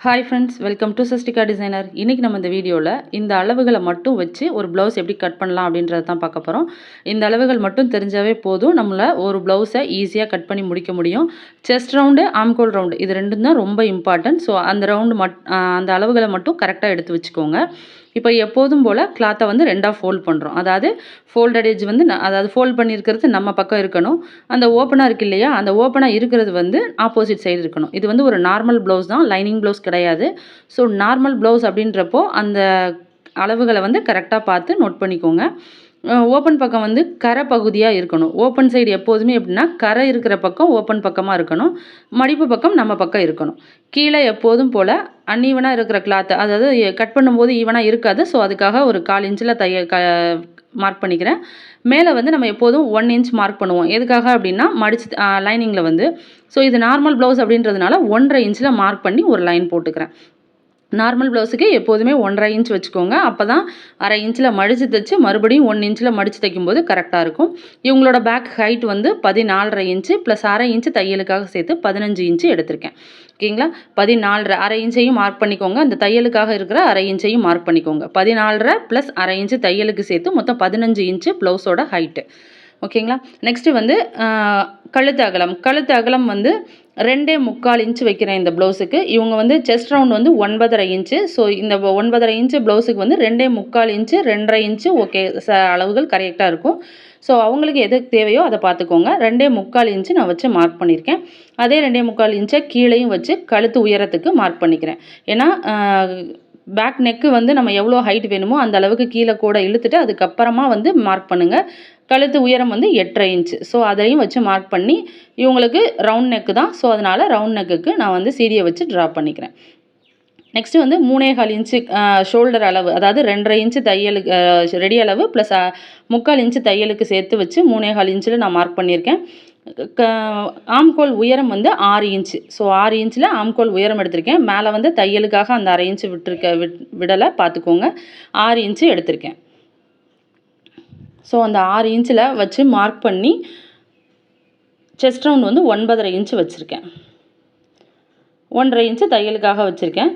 Hi friends welcome to Sastika designer இன்றைக்கி நம்ம இந்த வீடியோவில் இந்த அளவுகளை மட்டும் வச்சு ஒரு ப்ளவுஸ் எப்படி கட் பண்ணலாம் அப்படின்றத தான் பார்க்க போகிறோம் இந்த அளவுகள் மட்டும் தெரிஞ்சாவே போதும். நம்மளை ஒரு ப்ளவுஸை ஈஸியாக கட் பண்ணி முடிக்க முடியும். செஸ்ட் ரவுண்டு ஆம்கோல் ரவுண்டு இது ரெண்டும் தான் ரொம்ப இம்பார்ட்டன்ட் ஸோ அந்த ரவுண்டு மட் அந்த அளவுகளை மட்டும் கரெக்டாக எடுத்து வச்சுக்கோங்க. இப்போ எப்போதும் போல் கிளாத்தை வந்து ரெண்டாக ஃபோல்ட் பண்ணுறோம் அதாவது ஃபோல்டட் எஜ் வந்து அதாவது ஃபோல்ட் பண்ணியிருக்கிறது நம்ம பக்கம் இருக்கணும். அந்த ஓப்பனாக இருக்கு இல்லையா அந்த ஓப்பனாக இருக்கிறது வந்து ஆப்போசிட் சைடு இருக்கணும். இது வந்து ஒரு நார்மல் ப்ளவுஸ் தான் லைனிங் ப்ளவுஸ் கிடையாது. ஸோ நார்மல் ப்ளவுஸ் அப்படின்றப்போ அந்த அளவுகளை வந்து கரெக்டாக பார்த்து நோட் பண்ணிக்கோங்க. ஓப்பன் பக்கம் வந்து கரை பகுதியாக இருக்கணும். ஓப்பன் சைடு எப்போதுமே எப்படின்னா கரை இருக்கிற பக்கம் ஓப்பன் பக்கமாக இருக்கணும். மடிப்பு பக்கம் நம்ம பக்கம் இருக்கணும். கீழே எப்போதும் போல் அன்ஈவனாக இருக்கிற கிளாத்து அதாவது கட் பண்ணும்போது ஈவனாக இருக்காது. ஸோ அதுக்காக ஒரு கால் இன்ச்சில் தைய க மார்க் பண்ணிக்கிறேன். மேலே வந்து நம்ம எப்போதும் ஒன் இன்ச் மார்க் பண்ணுவோம். எதுக்காக அப்படின்னா மடிச்சு லைனிங்கில் வந்து. ஸோ இது நார்மல் ப்ளவுஸ் அப்படின்றதுனால ஒன்றரை இன்ச்சில் மார்க் பண்ணி ஒரு லைன் போட்டுக்கிறேன். நார்மல் ப்ளவுஸுக்கு எப்போதுமே ஒன்றரை இன்ச் வச்சுக்கோங்க. அப்போ தான் அரை இன்ச்சில் மடித்து தைச்சு மறுபடியும் ஒன் இன்ச்சில் மடித்து தைக்கும்போது கரெக்டாக இருக்கும். இவங்களோட பேக் ஹைட் வந்து பதினாலரை இன்ச்சு ப்ளஸ் அரை இன்ச்சு தையலுக்காக சேர்த்து பதினஞ்சு இன்ச்சு எடுத்திருக்கேன். ஓகேங்களா? பதினாலரை அரை இன்ச்சையும் மார்க் பண்ணிக்கோங்க. அந்த தையலுக்காக இருக்கிற அரை இன்ச்சையும் மார்க் பண்ணிக்கோங்க. பதினாலரை ப்ளஸ் அரை இன்ச்சு தையலுக்கு சேர்த்து மொத்தம் பதினஞ்சு இன்ச்சு ப்ளவுஸோட ஹைட்டு ஓகேங்களா? நெக்ஸ்ட்டு வந்து கழுத்து அகலம். கழுத்து அகலம் வந்து ரெண்டே முக்கால் இன்ச்சு வைக்கிறேன் இந்த ப்ளவுஸுக்கு. இவங்க வந்து செஸ்ட் ரவுண்ட் வந்து ஒன்பதரை இன்ச்சு. ஸோ இந்த ஒன்பதரை இன்ச்சு ப்ளவுஸுக்கு வந்து ரெண்டே முக்கால் இன்ச்சு ரெண்டரை இன்ச்சு ஓகே ச அளவுகள் கரெக்டாக இருக்கும். ஸோ அவங்களுக்கு எது தேவையோ அதை பார்த்துக்கோங்க. ரெண்டே முக்கால் இன்ச்சு நான் வச்சு மார்க் பண்ணியிருக்கேன் அதே ரெண்டே முக்கால் இன்ச்சை கீழேயும் வச்சு கழுத்து உயரத்துக்கு மார்க் பண்ணிக்கிறேன். ஏன்னா பேக் நெக்கு வந்து நம்ம எவ்வளோ ஹைட் வேணுமோ அந்த அளவுக்கு கீழே கூட இழுத்துட்டு அதுக்கப்புறமா வந்து மார்க் பண்ணுங்கள் கழுத்து உயரம் வந்து எட்டரை இன்ச்சு ஸோ அதையும் வச்சு மார்க் பண்ணி இவங்களுக்கு ரவுண்ட் நெக்கு தான். ஸோ அதனால் ரவுண்ட் நெக்குக்கு நான் வந்து சீரியை வச்சு ட்ரா பண்ணிக்கிறேன். நெக்ஸ்ட்டு வந்து மூணே கால் இன்ச்சு ஷோல்டர் அளவு. அதாவது ரெண்டரை இன்ச்சு தையலுக்கு ரெடி அளவு ப்ளஸ் முக்கால் இன்ச்சு தையலுக்கு சேர்த்து வச்சு மூணே கால் இன்ச்சில் நான் மார்க் பண்ணியிருக்கேன். க ஆம்கோல் உயரம் வந்து ஆறு இன்ச்சு ஸோ ஆறு இன்ச்சில் ஆம்கோல் உயரம் எடுத்திருக்கேன். மேலே வந்து தையலுக்காக அந்த அரை இன்ச்சு விட்டுருக்க விட் விடலை. பார்த்துக்கோங்க. ஆறு இன்ச்சு எடுத்திருக்கேன். ஸோ அந்த ஆறு இன்ச்சில் வச்சு மார்க் பண்ணி செஸ்ட் ரவுண்ட் வந்து ஒன்பதரை இன்ச்சு வச்சுருக்கேன். ஒன்றரை இன்ச்சு தையலுக்காக வச்சுருக்கேன்.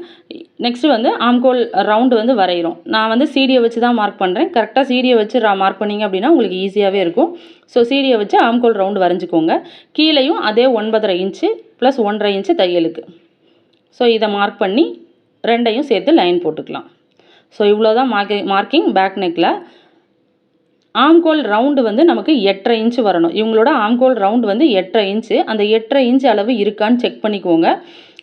நெக்ஸ்ட்டு வந்து ஆம்கோல் ரவுண்டு வந்து வரைகிறோம் நான் வந்து சீடியை வச்சு தான் மார்க் பண்ணுறேன் கரெக்டாக சீடியை வச்சு மார்க் பண்ணீங்க அப்படின்னா உங்களுக்கு ஈஸியாகவே இருக்கும். ஸோ சீடியை வச்சு ஆம்கோல் ரவுண்டு வரைஞ்சிக்கோங்க. கீழேயும் அதே ஒன்பதரை இன்ச்சு ப்ளஸ் ஒன்றரை இன்ச்சு தையலுக்கு. ஸோ இதை மார்க் பண்ணி ரெண்டையும் சேர்த்து லைன் போட்டுக்கலாம். ஸோ இவ்வளோ தான் மார்க்கிங் மார்க்கிங் பேக் நெக்கில் ஆம்கோல் ரவுண்டு வந்து நமக்கு எட்டரை இன்ச்சு வரணும். இவங்களோட ஆம்கோல் ரவுண்டு வந்து எட்டரை இன்ச்சு அந்த எட்டரை இன்ச்சு அளவு இருக்கான்னு செக் பண்ணிக்கோங்க.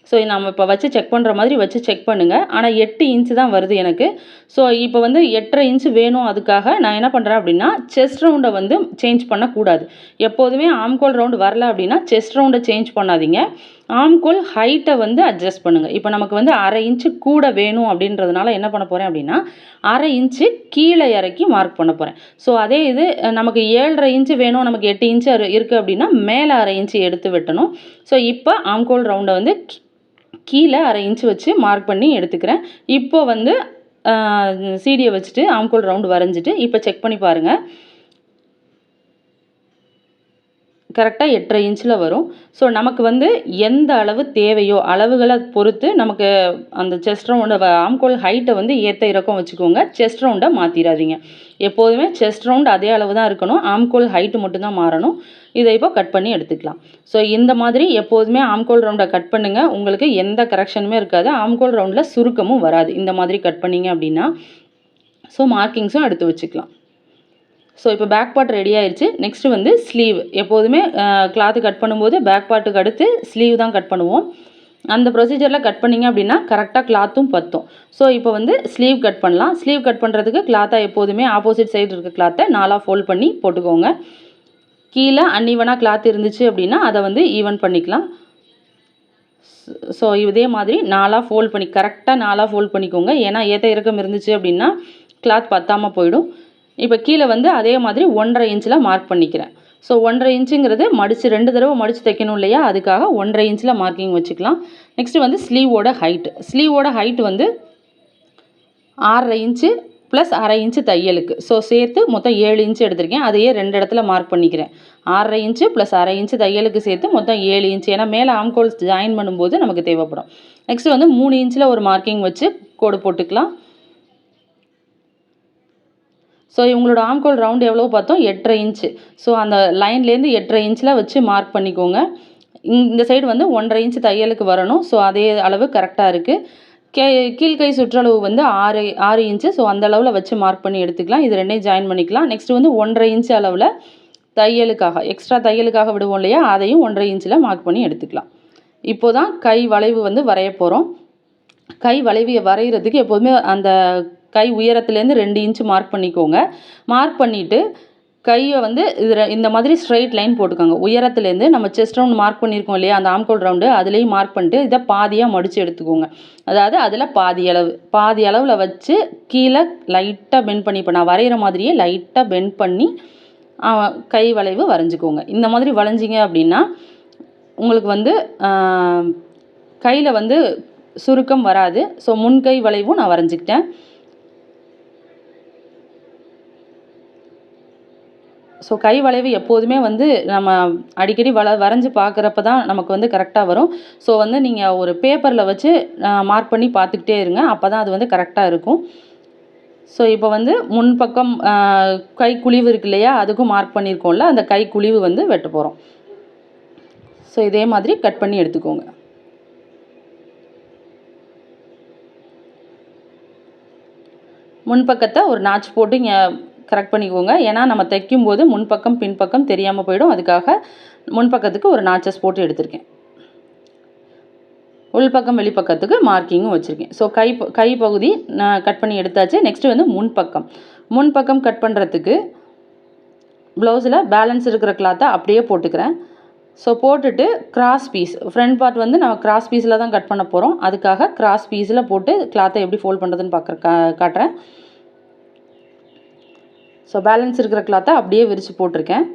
ஸோ நம்ம இப்போ வச்சு செக் பண்ணுற மாதிரி வச்சு செக் பண்ணுங்கள் ஆனால் எட்டு இன்ச்சு தான் வருது எனக்கு. ஸோ இப்போ வந்து எட்டரை இன்ச்சு வேணும் அதுக்காக நான் என்ன பண்ணுறேன் அப்படின்னா செஸ்ட் ரவுண்டை வந்து சேஞ்ச் பண்ணக்கூடாது. எப்போதுமே ஆம்கோல் ரவுண்டு வரல அப்படின்னா செஸ்ட் ரவுண்டை சேஞ்ச் பண்ணாதீங்க. ஆம்கோல் ஹைட்டை வந்து அட்ஜஸ்ட் பண்ணுங்கள் இப்போ நமக்கு வந்து அரை இன்ச்சு கூட வேணும் அப்படின்றதுனால என்ன பண்ண போகிறேன் அப்படின்னா அரை இன்ச்சு கீழே இறக்கி மார்க் பண்ண போகிறேன் ஸோ அதே இது நமக்கு ஏழரை இன்ச்சு வேணும் நமக்கு எட்டு இன்ச்சு இருக்குது அப்படின்னா மேலே அரை இன்ச்சு எடுத்து வெட்டணும். ஸோ இப்போ ஆம்கோல் ரவுண்டை வந்து கீழே அரை இன்ச்சு வச்சு மார்க் பண்ணி எடுத்துக்கிறேன். இப்போ வந்து சீடியை வச்சுட்டு ஆம்கோல் ரவுண்டு வரைஞ்சிட்டு இப்போ செக் பண்ணி பாருங்கள் கரெக்டாக எட்டரை இன்ச்சில் வரும். ஸோ நமக்கு வந்து எந்த அளவு தேவையோ அளவுகளை பொறுத்து நமக்கு அந்த செஸ்ட் ரவுண்டை ஆம்கோல் ஹைட்டை வந்து ஏற்ற இறக்கம் வச்சுக்கோங்க. செஸ்ட் ரவுண்டை மாற்றிடாதீங்க எப்போதுமே செஸ்ட் ரவுண்ட் அதே அளவு தான் இருக்கணும். ஆம்கோல் ஹைட்டு மட்டும்தான் மாறணும். இதை இப்போ கட் பண்ணி எடுத்துக்கலாம். ஸோ இந்த மாதிரி எப்போதுமே ஆம்கோல் ரவுண்டை கட் பண்ணுங்கள் உங்களுக்கு எந்த கரெக்ஷனுமே இருக்காது. ஆம்கோல் ரவுண்டில் சுருக்கமும் வராது. இந்த மாதிரி கட் பண்ணீங்க அப்படின்னா. ஸோ மார்க்கிங்ஸும் எடுத்து வச்சுக்கலாம். ஸோ இப்போ பேக் பார்ட் ரெடி ஆயிடுச்சு நெக்ஸ்ட்டு வந்து ஸ்லீவ் எப்போதுமே கிளாத்து கட் பண்ணும்போது பேக் பார்ட்டுக்கு அடுத்து ஸ்லீவ் தான் கட் பண்ணுவோம். அந்த ப்ரொசீஜரில் கட் பண்ணீங்க அப்படின்னா கரெக்டாக கிளாத்தும் பத்தும். ஸோ இப்போ வந்து ஸ்லீவ் கட் பண்ணலாம். ஸ்லீவ் கட் பண்ணுறதுக்கு கிளாத்தாக எப்போதுமே ஆப்போசிட் சைடு இருக்க கிளாத்தை நாலாக ஃபோல்ட் பண்ணி போட்டுக்கோங்க. கீழே அன்இவனாக கிளாத் இருந்துச்சு அப்படின்னா அதை வந்து ஈவன் பண்ணிக்கலாம். ஸோ இதே மாதிரி நாலாக ஃபோல்ட் பண்ணி கரெக்டாக நாலாக ஃபோல்ட் பண்ணிக்கோங்க. ஏன்னா ஏற்ற இறக்கம் இருந்துச்சு அப்படின்னா கிளாத் பத்தாமல் போயிடும். இப்போ கீழே வந்து அதே மாதிரி ஒன்றரை இன்ச்சில் மார்க் பண்ணிக்கிறேன். ஸோ ஒன்றரை இன்ச்சுங்கிறது மடித்து ரெண்டு தடவை மடித்து தைக்கணும் இல்லையா? அதுக்காக ஒன்றரை இன்ச்சில் மார்க்கிங் வச்சுக்கலாம். நெக்ஸ்ட்டு வந்து ஸ்லீவோட ஹைட்டு ஸ்லீவோட ஹைட் வந்து ஆறரை இன்ச்சு ப்ளஸ் அரை இன்ச்சு தையலுக்கு. ஸோ சேர்த்து மொத்தம் ஏழு இன்ச்சு எடுத்திருக்கேன். அதையே ரெண்டு இடத்துல மார்க் பண்ணிக்கிறேன். ஆறரை இன்ச்சு ப்ளஸ் அரை இன்ச்சு தையலுக்கு சேர்த்து மொத்தம் ஏழு இன்ச்சு. ஏன்னா மேலே ஆம்கோல்ஸ் ஜாயின் பண்ணும்போது நமக்கு தேவைப்படும். நெக்ஸ்ட்டு வந்து மூணு இன்ச்சில் ஒரு மார்க்கிங் வச்சு கோடு போட்டுக்கலாம். ஸோ இவங்களோட ஆம்கோல் ரவுண்ட் எவ்வளோ பார்த்தோம்? எட்டரை இன்ச்சு ஸோ அந்த லைன்லேருந்து எட்டரை இன்ச்சில் வச்சு மார்க் பண்ணிக்கோங்க. இந்த சைடு வந்து ஒன்றரை இன்ச்சு தையலுக்கு வரணும். ஸோ அதே அளவு கரெக்டாக இருக்குது கே கீழ்கை சுற்றளவு வந்து ஆறு ஆறு இன்ச்சு ஸோ அந்த அளவில் வச்சு மார்க் பண்ணி எடுத்துக்கலாம். இது ரெண்டையும் ஜாயின் பண்ணிக்கலாம். நெக்ஸ்ட் வந்து ஒன்றரை இன்ச்சு அளவில் தையலுக்காக எக்ஸ்ட்ரா தையலுக்காக விடுவோம் இல்லையா? அதையும் ஒன்றரை இன்ச்சில் மார்க் பண்ணி எடுத்துக்கலாம். இப்போ தான் கை வளைவு வந்து வரைய போகிறோம் கை வளைவியை வரைகிறதுக்கு எப்போதுமே அந்த கை உயரத்துலேருந்து ரெண்டு இன்ச்சு மார்க் பண்ணிக்கோங்க. மார்க் பண்ணிவிட்டு கையை வந்து இதில் இந்த மாதிரி ஸ்ட்ரைட் லைன் போட்டுக்கோங்க. உயரத்துலேருந்து நம்ம செஸ்ட் ரவுண்ட் மார்க் பண்ணியிருக்கோம் இல்லையா? அந்த ஆம்கோல் ரவுண்டு அதுலேயும் மார்க் பண்ணிட்டு இதை பாதியாக மடித்து எடுத்துக்கோங்க. அதாவது அதில் பாதி அளவு பாதி அளவில் வச்சு கீழே லைட்டாக பெண்ட் பண்ணி இப்போ நான் வரைகிற மாதிரியே லைட்டாக பெண்ட் பண்ணி கை வளைவு வரைஞ்சிக்கோங்க. இந்த மாதிரி வளைஞ்சிங்க அப்படின்னா உங்களுக்கு வந்து கையில் வந்து சுருக்கம் வராது. ஸோ முன்கை வளைவும் நான் வரைஞ்சிக்கிட்டேன். ஸோ கை வளைவு எப்போதுமே வந்து நம்ம அடிக்கடி வள வரைஞ்சி பார்க்குறப்ப தான் நமக்கு வந்து கரெக்டாக வரும். ஸோ வந்து நீங்கள் ஒரு பேப்பரில் வச்சு மார்க் பண்ணி பார்த்துக்கிட்டே இருங்க. அப்போ தான் அது வந்து கரெக்டாக இருக்கும். ஸோ இப்போ வந்து முன்பக்கம் கை குழிவு இருக்கு இல்லையா? அதுக்கும் மார்க் பண்ணியிருக்கோம்ல அந்த கை குழிவு வந்து வெட்ட போகிறோம் ஸோ இதே மாதிரி கட் பண்ணி எடுத்துக்கோங்க. முன்பக்கத்தை ஒரு நாச்சு போட்டு இங்கே கரெக்ட் பண்ணிக்கோங்க. ஏன்னா நம்ம தைக்கும்போது முன்பக்கம் பின்பக்கம் தெரியாமல் போயிடும். அதுக்காக முன்பக்கத்துக்கு ஒரு நாச்சஸ் போட்டு எடுத்திருக்கேன். உள்பக்கம் வெளிப்பக்கத்துக்கு மார்க்கிங்கும் வச்சுருக்கேன். ஸோ கை கை பகுதி நான் கட் பண்ணி எடுத்தாச்சு. நெக்ஸ்ட்டு வந்து முன்பக்கம். முன்பக்கம் கட் பண்ணுறதுக்கு ப்ளவுஸில் பேலன்ஸ் இருக்கிற கிளாத்தை அப்படியே போட்டுக்கிறேன். ஸோ போட்டுட்டு கிராஸ் பீஸ் ஃப்ரண்ட் பார்ட் வந்து நம்ம கிராஸ் பீஸில் தான் கட் பண்ண போகிறோம் அதுக்காக கிராஸ் பீஸில் போட்டு கிளாத்தை எப்படி ஃபோல்ட் பண்ணுறதுன்னு பார்க்குற காட்டுறேன். ஸோ பேலன்ஸ் இருக்கிற கிளாத்தை அப்படியே விரித்து போட்டிருக்கேன்.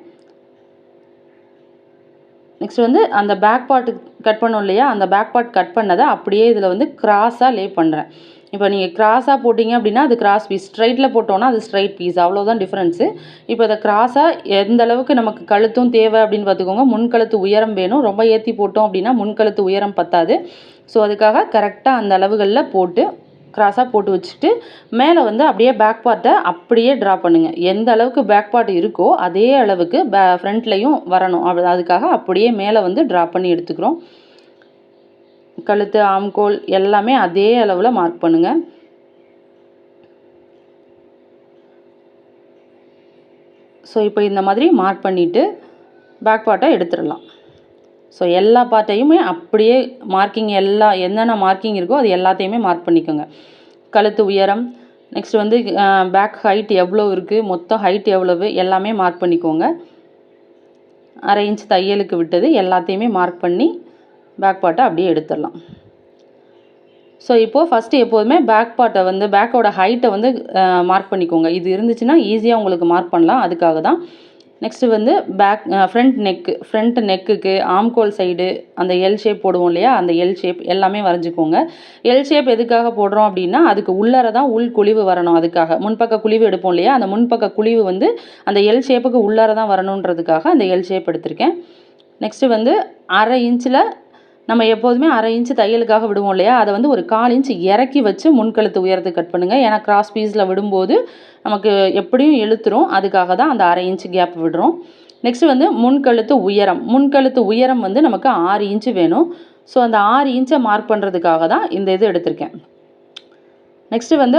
நெக்ஸ்ட் வந்து அந்த பேக் பார்ட்டு கட் பண்ணோம் இல்லையா? அந்த பேக் பார்ட் கட் பண்ணதை அப்படியே இதில் வந்து கிராஸாக லே பண்ணுறேன் இப்போ நீங்கள் கிராஸாக போட்டிங்க அப்படின்னா அது கிராஸ் பீஸ் ஸ்ட்ரைட்டில் போட்டோன்னா அது ஸ்ட்ரைட் பீஸ் அவ்வளோதான் டிஃப்ரென்ஸு இப்போ அதை கிராஸாக எந்த அளவுக்கு நமக்கு கழுத்தும் தேவை அப்படின்னு பார்த்துக்கோங்க. முன்கழுத்து உயரம் வேணும். ரொம்ப ஏற்றி போட்டோம் அப்படின்னா முன்கழுத்து உயரம் பத்தாது. ஸோ அதுக்காக கரெக்டாக அந்த அளவுகளில் போட்டு கிராஸாக போட்டு வச்சுட்டு மேலே வந்து அப்படியே பேக் பார்ட்டை அப்படியே ட்ரா பண்ணுங்கள் எந்த அளவுக்கு பேக் பார்ட் இருக்கோ அதே அளவுக்கு பே ஃப்ரண்ட்லேயும் வரணும். அதுக்காக அப்படியே மேலே வந்து ட்ரா பண்ணி எடுத்துக்கிறோம். கழுத்து ஆம்கோல் எல்லாமே அதே அளவில் மார்க் பண்ணுங்கள் ஸோ இப்போ இந்த மாதிரி மார்க் பண்ணிவிட்டு பேக் பார்ட்டை எடுத்துடலாம். ஸோ எல்லா பார்ட்டையுமே அப்படியே மார்க்கிங் எல்லா என்னென்ன மார்க்கிங் இருக்கோ அது எல்லாத்தையுமே மார்க் பண்ணிக்கோங்க. கழுத்து உயரம் நெக்ஸ்ட் வந்து பேக் ஹைட் எவ்வளோ இருக்குது மொத்தம் ஹைட் எவ்வளவு எல்லாமே மார்க் பண்ணிக்கோங்க. அரை இன்ச் தையலுக்கு விட்டது எல்லாத்தையுமே மார்க் பண்ணி பேக் பார்ட்டை அப்படியே எடுத்துடலாம். ஸோ இப்போது ஃபஸ்ட்டு எப்போதுமே பேக் பார்ட்டை வந்து பேக்கோட ஹைட்டை வந்து மார்க் பண்ணிக்கோங்க. இது இருந்துச்சுன்னா ஈஸியாக உங்களுக்கு மார்க் பண்ணலாம். அதுக்காக தான் நெக்ஸ்ட்டு வந்து பேக் ஃப்ரண்ட் நெக்கு ஃப்ரண்ட் நெக்குக்கு ஆம்கோல் சைடு அந்த எல் ஷேப் போடுவோம் இல்லையா? அந்த எல் ஷேப் எல்லாமே வரைஞ்சிக்கோங்க. எல் ஷேப் எதுக்காக போடுறோம் அப்படின்னா அதுக்கு உள்ளார தான் உள் குழிவு வரணும் அதுக்காக. முன்பக்க குழிவு எடுப்போம் இல்லையா? அந்த முன்பக்க குழிவு வந்து அந்த எல் ஷேப்புக்கு உள்ளார தான் வரணுன்றதுக்காக அந்த எல் ஷேப் எடுத்திருக்கேன். நெக்ஸ்ட்டு வந்து அரை இன்ச்சில் நம்ம எப்போதுமே அரை இன்ச்சு தையலுக்காக விடுவோம் இல்லையா? அதை வந்து ஒரு கால் இன்ச் இறக்கி வச்சு முன்கழுத்து உயரத்து கட் பண்ணுங்கள் ஏன்னா கிராஸ் பீஸில் விடும்போது நமக்கு எப்படியும் இழுத்துரும். அதுக்காக தான் அந்த அரை இன்ச்சு கேப் விடுறோம். நெக்ஸ்ட் வந்து முன்கழுத்து உயரம். முன்கழுத்து உயரம் வந்து நமக்கு ஆறு இன்ச்சு வேணும். ஸோ அந்த ஆறு இன்ச்சை மார்க் பண்ணுறதுக்காக தான் இந்த இது எடுத்திருக்கேன். நெக்ஸ்ட்டு வந்து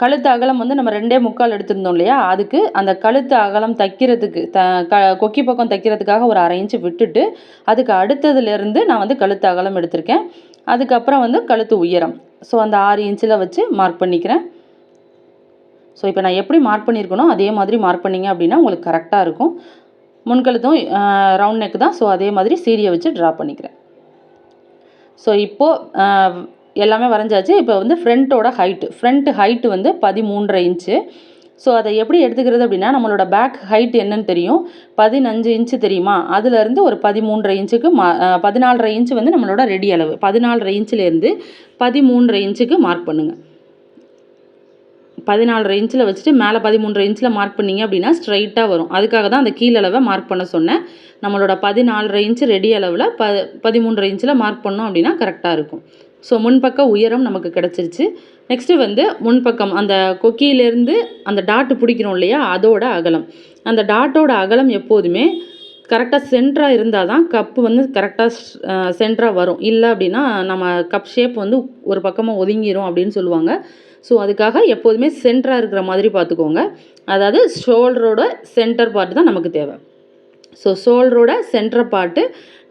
கழுத்து அகலம் வந்து நம்ம ரெண்டே முக்கால் எடுத்திருந்தோம் இல்லையா? அதுக்கு அந்த கழுத்து அகலம் தைக்கிறதுக்கு த க கொக்கி பக்கம் தைக்கிறதுக்காக ஒரு அரை இன்ச்சு விட்டுட்டு அதுக்கு அடுத்ததுலேருந்து நான் வந்து கழுத்து அகலம் எடுத்திருக்கேன். அதுக்கப்புறம் வந்து கழுத்து உயரம். ஸோ அந்த ஆறு இன்ச்சில் வச்சு மார்க் பண்ணிக்கிறேன். ஸோ இப்போ நான் எப்படி மார்க் பண்ணியிருக்கணும் அதே மாதிரி மார்க் பண்ணிங்க அப்படின்னா உங்களுக்கு கரெக்டாக இருக்கும். முன்கழுத்தும் ரவுண்ட் நெக் தான். ஸோ அதே மாதிரி சீரியை வச்சு ட்ரா பண்ணிக்கிறேன். ஸோ இப்போது எல்லாமே வரைஞ்சாச்சு. இப்போ வந்து ஃப்ரண்ட்டோட ஹைட்டு ஃப்ரண்ட் ஹைட்டு வந்து பதிமூன்றரை இன்ச்சு ஸோ அதை எப்படி எடுத்துக்கிறது அப்படின்னா நம்மளோட பேக் ஹைட் என்னன்னு தெரியும். பதினஞ்சு இன்ச்சு தெரியுமா? அதுலேருந்து ஒரு பதிமூன்றரை இன்ச்சுக்கு மா பதினாலரை இன்ச்சு வந்து நம்மளோட ரெடி அளவு. பதினாலரை இன்ச்சுலேருந்து பதிமூன்றரை இன்ச்சுக்கு மார்க் பண்ணுங்கள் பதினாலரை இன்ச்சில் வச்சுட்டு மேலே பதிமூன்றரை இன்ச்சில் மார்க் பண்ணீங்க அப்படின்னா ஸ்ட்ரைட்டாக வரும். அதுக்காக தான் அந்த கீழளவை மார்க் பண்ண சொன்னேன். நம்மளோட பதினாலரை இன்ச்சு ரெடி அளவில் ப பதிமூன்றரை இன்ச்சில் மார்க் பண்ணோம் அப்படின்னா கரெக்டாக இருக்கும். ஸோ முன்பக்க உயரம் நமக்கு கிடச்சிருச்சு. நெக்ஸ்ட்டு வந்து முன்பக்கம் அந்த கொக்கியிலேருந்து அந்த டாட்டு பிடிக்கிறோம் இல்லையா அதோட அகலம். அந்த டாட்டோட அகலம் எப்போதுமே கரெக்டாக சென்டராக இருந்தால் தான் கப்பு வந்து கரெக்டாக சென்டராக வரும். இல்லை அப்படின்னா நம்ம கப் ஷேப் வந்து ஒரு பக்கமாக ஒதுங்கிடும் அப்படின்னு சொல்லுவாங்க. ஸோ அதுக்காக எப்போதுமே சென்டராக இருக்கிற மாதிரி பார்த்துக்கோங்க. அதாவது ஷோல்டரோட சென்டர் பார்ட் தான் நமக்கு தேவை. ஸோ ஷோல்டரோட சென்டர் பார்ட்டு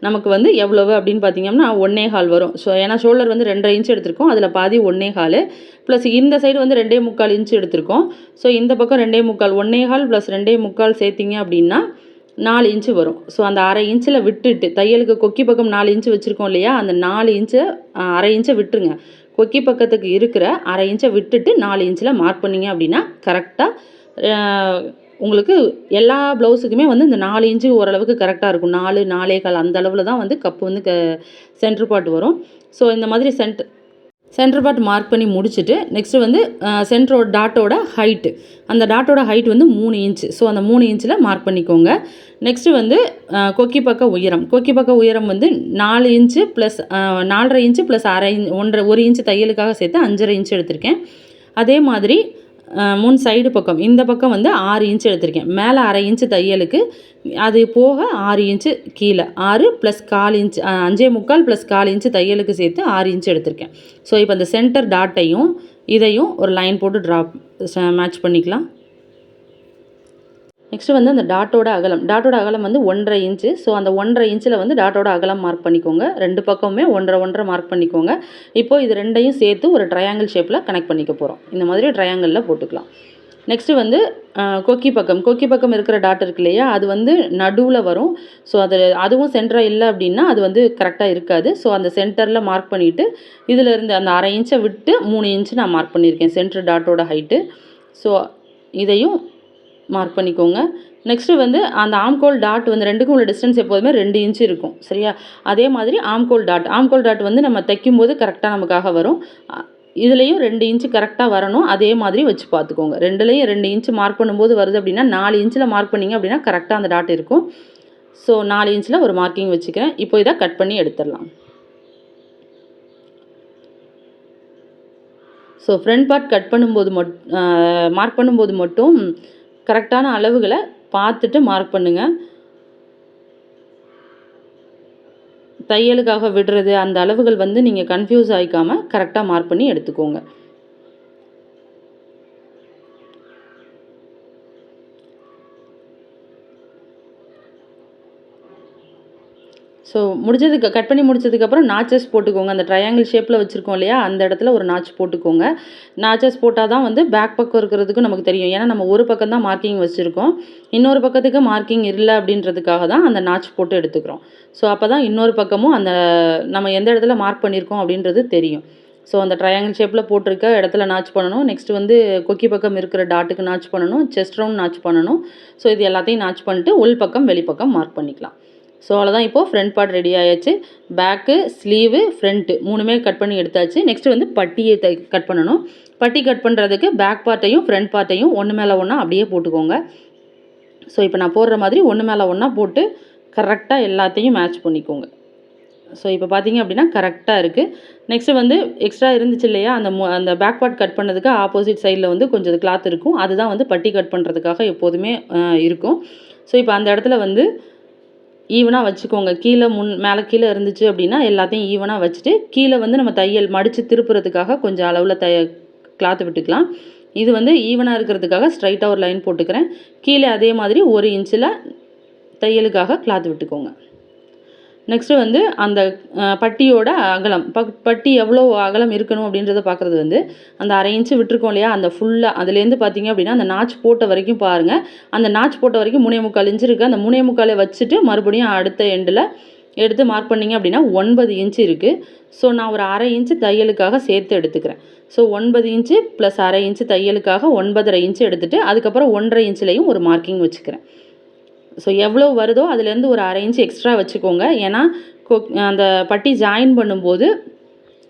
நமக்கு வந்து எவ்வளவு அப்படின்னு பார்த்தீங்கன்னா ஒன்னே கால் வரும். ஸோ ஏன்னா ஷோல்டர் வந்து ரெண்டரை இன்ச் எடுத்திருக்கோம். அதில் பாதி ஒன்னே கால். ப்ளஸ் இந்த சைடு வந்து ரெண்டே முக்கால் இன்ச் எடுத்திருக்கோம். ஸோ இந்த பக்கம் ரெண்டே முக்கால் ஒன்னே கால் ப்ளஸ் ரெண்டே முக்கால் சேர்த்திங்க அப்படின்னா நாலு இன்ச்சு வரும். ஸோ அந்த அரை இன்ச்சில் விட்டுட்டு தையலுக்கு கொக்கி பக்கம் நாலு இன்ச்சு வச்சுருக்கோம் இல்லையா? அந்த நாலு இன்ச்சை அரை இன்ச்சை விட்டுருங்க. கொக்கி பக்கத்துக்கு இருக்கிற அரை இன்ச்சை விட்டுட்டு நாலு இன்ச்சில் மார்க் பண்ணிங்க அப்படின்னா கரெக்டாக உங்களுக்கு எல்லா ப்ளவுஸுக்குமே வந்து இந்த நாலு இன்ச்சு ஓரளவுக்கு கரெக்டாக இருக்கும். நாலு நாலே கால் அந்த அளவில் தான் வந்து கப்பு வந்து க சென்ட்ரு பாட் வரும். ஸோ இந்த மாதிரி சென்ட் சென்டர் பார்ட் மார்க் பண்ணி முடிச்சுட்டு நெக்ஸ்ட்டு வந்து சென்டரோட டாட்டோட ஹைட்டு அந்த டாட்டோட ஹைட் வந்து மூணு இன்ச்சு. ஸோ அந்த மூணு இன்ச்சில் மார்க் பண்ணிக்கோங்க. நெக்ஸ்ட்டு வந்து கொக்கி பக்க உயரம். கொக்கி பக்க உயரம் வந்து நாலு இன்ச்சு ப்ளஸ் நாலரை இன்ச்சு ப்ளஸ் அரை இன் ஒன்றரை ஒரு இன்ச்சு தையலுக்காக சேர்த்து அஞ்சரை இன்ச்சு எடுத்திருக்கேன். அதே மாதிரி முன் சைடு பக்கம். இந்த பக்கம் வந்து ஆறு இன்ச்சு எடுத்திருக்கேன். மேலே அரை இன்ச்சு தையலுக்கு அது போக ஆறு இன்ச்சு கீழே. ஆறு ப்ளஸ் கால் இன்ச் அஞ்சே முக்கால் ப்ளஸ் கால் இன்ச்சு தையலுக்கு சேர்த்து ஆறு இன்ச்சு எடுத்திருக்கேன். ஸோ இப்போ அந்த சென்டர் டாட்டையும் இதையும் ஒரு லைன் போட்டு ட்ராப் மேட்ச் பண்ணிக்கலாம். நெக்ஸ்ட்டு வந்து அந்த டாட்டோட அகலம். டாட்டோட அகலம் வந்து ஒன்றரை இன்ச்சு. ஸோ அந்த ஒன்றரை இன்ச்சில் வந்து டாட்டோட அகலம் மார்க் பண்ணிக்கோங்க. ரெண்டு பக்கமுமே ஒன்றரை ஒன்றரை மார்க் பண்ணிக்கோங்க. இப்போது இது ரெண்டையும் சேர்த்து ஒரு ட்ரையாங்கிள் ஷேப்பில் கனெக்ட் பண்ணிக்க போகிறோம் இந்த மாதிரி ட்ரையாங்கிளில் போட்டுக்கலாம். நெக்ஸ்ட்டு வந்து கொக்கி பக்கம். கொக்கி பக்கம் இருக்கிற டாட் இருக்கு இல்லையா? அது வந்து நடுவில் வரும். ஸோ அது அதுவும் சென்டராக இல்லை அப்படின்னா அது வந்து கரெக்டாக இருக்காது. ஸோ அந்த சென்டரில் மார்க் பண்ணிவிட்டு இதில் இருந்து அந்த அரை இன்ச்சை விட்டு மூணு இன்ச்சு நான் மார்க் பண்ணியிருக்கேன். சென்டர் டாட்டோட ஹைட்டு ஸோ இதையும் மார்க் பண்ணிக்கோங்க. நெக்ஸ்ட்டு வந்து அந்த ஆம்கோல் டாட் வந்து ரெண்டுக்கும் உள்ள டிஸ்டன்ஸ் எப்போதுமே ரெண்டு இன்ச் இருக்கும். சரியா? அதே மாதிரி ஆம்கோல் டாட் ஆம்கோல் டாட் வந்து நம்ம தைக்கும்போது கரெக்டாக நமக்காக வரும். இதுலேயும் ரெண்டு இன்ச்சு கரெக்டாக வரணும். அதே மாதிரி வச்சு பார்த்துக்கோங்க. ரெண்டுலேயும் ரெண்டு இன்ச்சு மார்க் பண்ணும்போது வருது அப்படின்னா நாலு இன்ச்சில் மார்க் பண்ணிங்க அப்படின்னா கரெக்டாக அந்த டாட் இருக்கும். ஸோ நாலு இன்ச்சில் ஒரு மார்க்கிங் வச்சுக்கிறேன். இப்போ இதை கட் பண்ணி எடுத்துடலாம். ஸோ ஃப்ரண்ட் பார்ட் கட் பண்ணும்போது மட் மார்க் பண்ணும்போது மட்டும் கரெக்டான அளவுகளை பார்த்துட்டு மார்க் பண்ணுங்கள் தையலுக்காக விடுறது அந்த அளவுகள் வந்து நீங்கள் கன்ஃபியூஸ் ஆகிக்காமல் கரெக்டாக மார்க் பண்ணி எடுத்துக்கோங்க. ஸோ முடிஞ்சதுக்கு கட் பண்ணி முடிச்சதுக்கப்புறம் நாச்சஸ் போட்டுக்கோங்க. அந்த ட்ரையாங்கிள் ஷேப்பில் வச்சுருக்கோம் இல்லையா? அந்த இடத்துல ஒரு நாச் போட்டுக்கோங்க. நாச்சஸ் போட்டால் தான் வந்து பேக் பக்கம் இருக்கிறதுக்கு நமக்கு தெரியும். ஏன்னா நம்ம ஒரு பக்கம் தான் மார்க்கிங் வச்சுருக்கோம். இன்னொரு பக்கத்துக்கு மார்க்கிங் இல்லை அப்படின்றதுக்காக தான் அந்த நாச் போட்டு எடுத்துக்கிறோம். ஸோ அப்போ தான் இன்னொரு பக்கமும் அந்த நம்ம எந்த இடத்துல மார்க் பண்ணியிருக்கோம் அப்படின்றது தெரியும். ஸோ அந்த ட்ரையாங்கிள் ஷேப்பில் போட்டிருக்க இடத்துல நாச் பண்ணணும். நெக்ஸ்ட் வந்து கொக்கி பக்கம் இருக்கிற டாட்டுக்கு நாச் பண்ணணும். செஸ்ட் ரவுண்ட் நாச் பண்ணணும். ஸோ இது எல்லாத்தையும் நாச் பண்ணிட்டு உள் பக்கம் வெளிப்பக்கம் மார்க் பண்ணிக்கலாம். ஸோ அவ்வளோதான் இப்போது ஃப்ரண்ட் பார்ட் ரெடி ஆயாச்சு. பேக்கு ஸ்லீவு ஃப்ரண்ட்டு மூணுமே கட் பண்ணி எடுத்தாச்சு. நெக்ஸ்ட்டு வந்து பட்டியை தை கட் பண்ணணும். பட்டி கட் பண்ணுறதுக்கு பேக் பார்ட்டையும் ஃப்ரண்ட் பார்ட்டையும் ஒன்று மேலே ஒன்றா அப்படியே போட்டுக்கோங்க. ஸோ இப்போ நான் போடுற மாதிரி ஒன்று மேலே ஒன்றா போட்டு கரெக்டாக எல்லாத்தையும் மேட்ச் பண்ணிக்கோங்க. ஸோ இப்போ பார்த்தீங்க அப்படின்னா கரெக்டாக இருக்குது நெக்ஸ்ட்டு வந்து எக்ஸ்ட்ரா இருந்துச்சு இல்லையா? அந்த அந்த பேக் பார்ட் கட் பண்ணதுக்கு ஆப்போசிட் சைடில் வந்து கொஞ்சம் கிளாத் இருக்கும். அதுதான் வந்து பட்டி கட் பண்ணுறதுக்காக எப்போதுமே இருக்கும். ஸோ இப்போ அந்த இடத்துல வந்து ஈவனாக வச்சுக்கோங்க. கீழே முன் மேலே கீழே இருந்துச்சு அப்படின்னா எல்லாத்தையும் ஈவனாக வச்சுட்டு கீழே வந்து நம்ம தையல் மடித்து திருப்புறதுக்காக கொஞ்சம் அளவில் தைய கிளாத்து விட்டுக்கலாம். இது வந்து ஈவனாக இருக்கிறதுக்காக ஸ்ட்ரைட்டாக ஒரு லைன் போட்டுக்கிறேன். கீழே அதே மாதிரி ஒரு இன்ச்சில் தையலுக்காக கிளாத் விட்டுக்கோங்க. நெக்ஸ்ட்டு வந்து அந்த பட்டியோட அகலம். பக் பட்டி எவ்வளோ அகலம் இருக்கணும் அப்படின்றத பார்க்குறது வந்து அந்த அரை இன்ச்சு விட்டுருக்கோம் இல்லையா? அந்த ஃபுல்லாக அதுலேருந்து பார்த்தீங்க அப்படின்னா அந்த நாச் போட்ட வரைக்கும் பாருங்கள் அந்த நாச் போட்ட வரைக்கும் மூணே முக்கால் இன்ச்சு இருக்குது அந்த மூணே முக்காலை வச்சுட்டு மறுபடியும் அடுத்த எண்டில் எடுத்து மார்க் பண்ணிங்க அப்படின்னா ஒன்பது இன்ச்சு இருக்குது ஸோ நான் ஒரு அரை இன்ச்சு தையலுக்காக சேர்த்து எடுத்துக்கிறேன். ஸோ ஒன்பது இன்ச்சு ப்ளஸ் அரை இன்ச்சு தையலுக்காக ஒன்பதரை இன்ச்சு எடுத்துகிட்டு அதுக்கப்புறம் ஒன்றரை இன்ச்சுலையும் ஒரு மார்க்கிங் வச்சுக்கிறேன். ஸோ எவ்வளோ வருதோ அதுலேருந்து ஒரு அரை இன்ச்சு எக்ஸ்ட்ரா வச்சுக்கோங்க. ஏன்னா கொ- அந்த பட்டி ஜாயின் பண்ணும்போது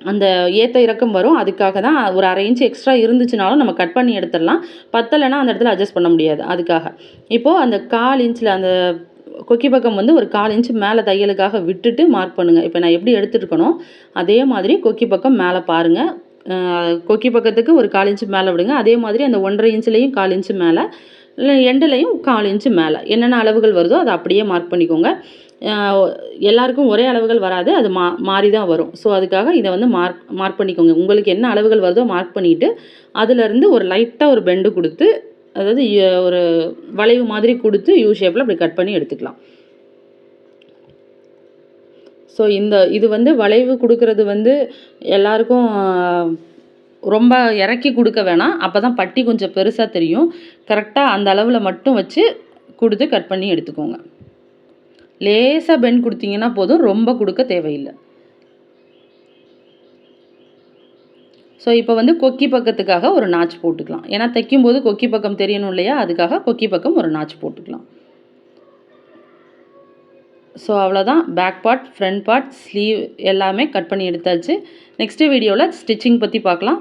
அந்த ஏத்த இறக்கம் வரும். அதுக்காக தான் ஒரு அரை இன்ச் எக்ஸ்ட்ரா இருந்துச்சுனாலும் நம்ம கட் பண்ணி எடுத்துடலாம். பத்தலைன்னா அந்த இடத்துல அட்ஜஸ்ட் பண்ண முடியாது. அதுக்காக. இப்போது அந்த கால் இன்ச்சில் அந்த கொக்கி பக்கம் வந்து ஒரு கால் இன்ச்சு மேலே தையலுக்காக விட்டுட்டு மார்க் பண்ணுங்கள் இப்போ நான் எப்படி எடுத்துருக்கனோ அதே மாதிரி கொக்கி பக்கம் மேலே பாருங்கள் கொக்கி பக்கத்துக்கு ஒரு கால் இன்ச்சு மேலே விடுங்க. அதே மாதிரி அந்த ஒன்றரை இன்ச்சுலேயும் கால் இன்ச்சு மேலே எண்டுலையும் கால் இன்ச்சு மேலே. என்னென்ன அளவுகள் வருதோ அதை அப்படியே மார்க் பண்ணிக்கோங்க. எல்லாருக்கும் ஒரே அளவுகள் வராது அது மா மாறி தான் வரும். ஸோ அதுக்காக இதை வந்து மார்க் மார்க் பண்ணிக்கோங்க. உங்களுக்கு என்ன அளவுகள் வருதோ மார்க் பண்ணிவிட்டு அதுலேருந்து ஒரு லைட்டாக ஒரு பெண்டு கொடுத்து அதாவது ஒரு வளைவு மாதிரி கொடுத்து யூ ஷேப்பில் அப்படி கட் பண்ணி எடுத்துக்கலாம். ஸோ இந்த இது வந்து வளைவு கொடுக்கறது வந்து எல்லாருக்கும் ரொம்ப இறக்கி கொடுக்க வேணாம். அப்போ தான் பட்டி கொஞ்சம் பெருசாக தெரியும். கரெக்டாக அந்த அளவில் மட்டும் வச்சு கொடுத்து கட் பண்ணி எடுத்துக்கோங்க. லேசாக பெண்ட் கொடுத்தீங்கன்னா போதும். ரொம்ப கொடுக்க தேவையில்லை. ஸோ இப்போ வந்து கொக்கி பக்கத்துக்காக ஒரு நாச் போட்டுக்கலாம். ஏன்னா தைக்கும்போது கொக்கி பக்கம் தெரியணும் இல்லையா? அதுக்காக கொக்கி பக்கம் ஒரு நாச் போட்டுக்கலாம். ஸோ அவ்வளோதான் back part front part sleeve எல்லாமே கட் பண்ணி எடுத்தாச்சு. நெக்ஸ்ட்டு வீடியோவில் ஸ்டிச்சிங் பற்றி பார்க்கலாம்.